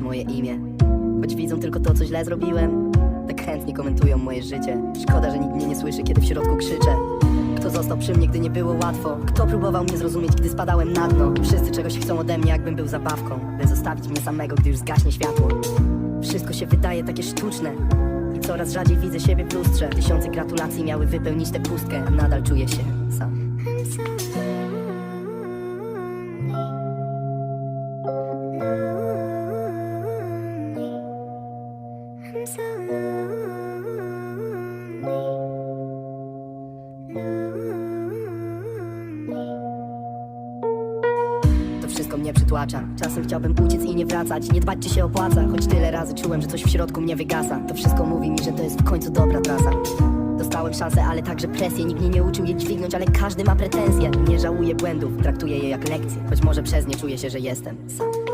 moje imię. Choć widzą tylko to, co źle zrobiłem Tak chętnie komentują moje życie. Szkoda, że nikt mnie nie słyszy, kiedy w środku krzyczę. Kto został przy mnie, gdy nie było łatwo? Kto próbował mnie zrozumieć, gdy spadałem na dno? Wszyscy czegoś chcą ode mnie, jakbym był zabawką By zostawić mnie samego, gdy już zgaśnie światło. Wszystko się wydaje takie sztuczne I coraz rzadziej widzę siebie w lustrze. Tysiące gratulacji miały wypełnić tę pustkę. Nadal czuję się sam To wszystko mnie przytłacza. Czasem chciałbym uciec i nie wracać. Nie dbać czy się opłaca. Choć tyle razy czułem, że coś w środku mnie wygasa. To wszystko mówi mi, że to jest w końcu dobra trasa. Dostałem szansę, ale także presję. Nikt mnie nie uczył jej dźwignąć, ale każdy ma pretensje. Nie żałuję błędów, traktuję je jak lekcje. Choć może przez nie czuję się, że jestem sam